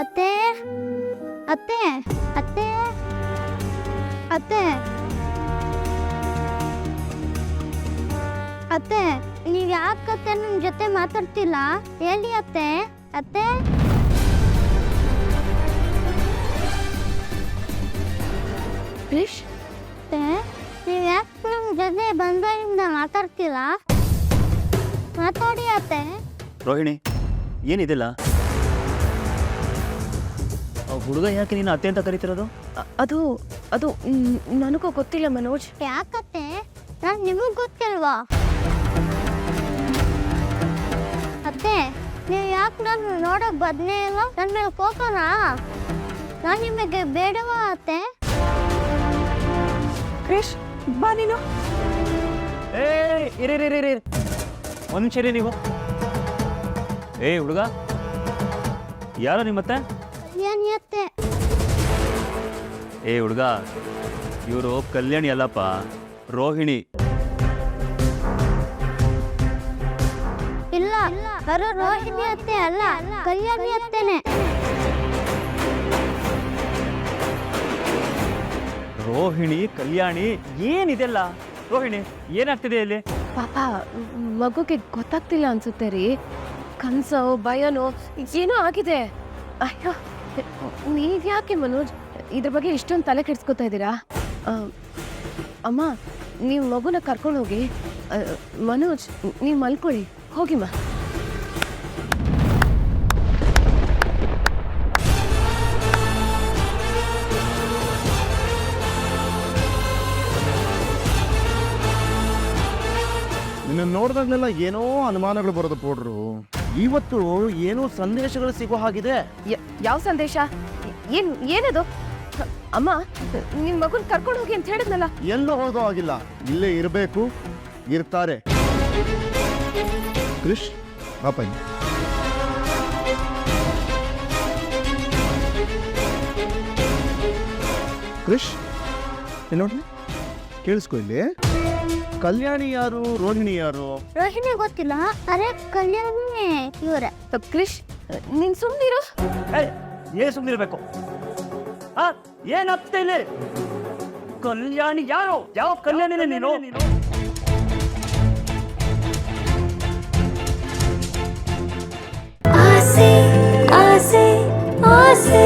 ಅತ್ತೆ ಅತ್ತೆ ಅತ್ತೆ ಅತ್ತೆ. ಅತ್ತೆ ನೀವು ಯಾಕತ್ತೆ ನನ್ನ ಜೊತೆ ಮಾತಾಡ್ತಿಲ್ಲ? ಹೇಳಿ ಅತ್ತೆ ಅತ್ತೆ. ಕ್ರಿಶ್ ಅತ್ತೆ ನೀವು ಯಾಕೆ ನಮ್ಮ ಜೊತೆ ಬಂದಾಗಿಂದ ಮಾತಾಡ್ತಿಲ್ಲ? ಮಾತಾಡಿ ಅತ್ತೆ. ರೋಹಿಣಿ ಏನಿದೆಲ್ಲ? ಹುಡುಗ ಯಾಕೆ ನೀನು ಅತ್ತೆ ಅಂತ ಕರಿತಿರೋದು? ಅ- ಅದು ಅದು ಮ್, ನನಗೂ ಗೊತ್ತಿಲ್ಲ ಮನೋಜ್. ಯಾಕತ್ತೆ? ನಾನು ನಿಮಗೂ ಗೊತ್ತಿಲ್ವಾ? ಅತ್ತೆ ನೀವು ಯಾಕೆ ನಾನು ನೋಡಕ್ ಬದ್ನೇ ಇಲ್ಲ? ನನ್ನ ಮೇಲೆ ಕೋಪನಾ? ನಾನು ನಿಮಗೆ ಬೇಡವಾ ಅತ್ತೆ? ಕ್ರಿಶ್ ಬಾ ನೀನು. ಏ ಇರಿ ಇರಿ, ಇರಿ, ಇರಿ. ಒಂದ್ ನಿಮಿಷ ನೀವು. ಏ ಹುಡುಗ. ಯಾರೋ ನಿಮ್ಮತ್ತೆ? ಏನ್ ಅತ್ತೆ ಏ ಹುಡುಗ ಇವರು ಕಲ್ಯಾಣಿ ಅಲ್ಲಪ್ಪ ರೋಹಿಣಿ. ಇಲ್ಲ ಬರೋ ರೋಹಿಣಿ ಅತ್ತೆ ಅಲ್ಲ ಕಲ್ಯಾಣಿ ಅತ್ತೆನೆ ರೋಹಿಣಿ ಕಲ್ಯಾಣಿ ಏನಿದೆಲ್ಲ? ರೋಹಿಣಿ ಏನಾಗ್ತಿದೆ ಇಲ್ಲಿ? ಪಾಪ ಮಗುಗೆ ಗೊತ್ತಾಗ್ತಿಲ್ಲ ಅನ್ಸುತ್ತೆ ರೀ. ಕನ್ಸೋ ಭಯನೋ ಏನೋ ಆಗಿದೆ. ಅಯ್ಯೋ. ನೀವ್ ಯಾಕೆ ಮನೋಜ್? ಇದ್ರ ಬಗ್ಗೆ ಇಷ್ಟೊಂದು ತಲೆ ಕೆಡಿಸ್ಕೊತಾ ಇದ್ದೀರಾ? ಅಮ್ಮ, ನೀವು ಮಗುನ ಕರ್ಕೊಂಡು ಹೋಗಿ ಮನೋಜ್, ನೀವು ಮಲ್ಕೊಳ್ಳಿ. ಹೋಗಿಮ್ಮ ನಿನ್ನ ನೋಡಿದಾಗಲೆಲ್ಲ ಏನೋ ಅನುಮಾನಗಳು ಬರೋದು ಪೌಡ್ರು ಇವತ್ತು ಏನೋ ಸಂದೇಶಗಳು ಸಿಗೋ ಹಾಗಿದೆ. ಯಾವ ಸಂದೇಶ? ಏನ್ ಏನದು? ಅಮ್ಮ ನಿನ್ ಮಗನ್ ಕರ್ಕೊಂಡು ಹೋಗಿ ಅಂತ ಹೇಳಿದ್ನಲ್ಲ. ಎಲ್ಲೋ ಹೋದೋ ಆಗಿಲ್ಲ. ಇಲ್ಲೇ ಇರಬೇಕು ಇರ್ತಾರೆ. ಕೃಷ್ ಪಾಪ ಕೃಷ್ ನೋಡ್ರಿ ಕೇಳಿಸ್ಕೊ ಇಲ್ಲಿ. ಕಲ್ಯಾಣಿ ಯಾರು ರೋಹಿಣಿ ಯಾರು ರೋಹಿಣಿ ಗೊತ್ತಿಲ್ಲ ಅರೆ ಕಲ್ಯಾಣಿ ಇವರ. ಕ್ರಿಶ್ ನೀನ್ ಸುಮ್ನಿರು. ಏ ಸುಮ್ನಿರ್ಬೇಕು? ಆ ಏನಾಗ್ತಾ ಇಲ್ಲಿ ಕಲ್ಯಾಣಿ ಯಾರು? ಯಾವ ಕಲ್ಯಾಣಿನೇ ನೀನು? ಆಸೆ ಆಸೆ ಆಸೆ.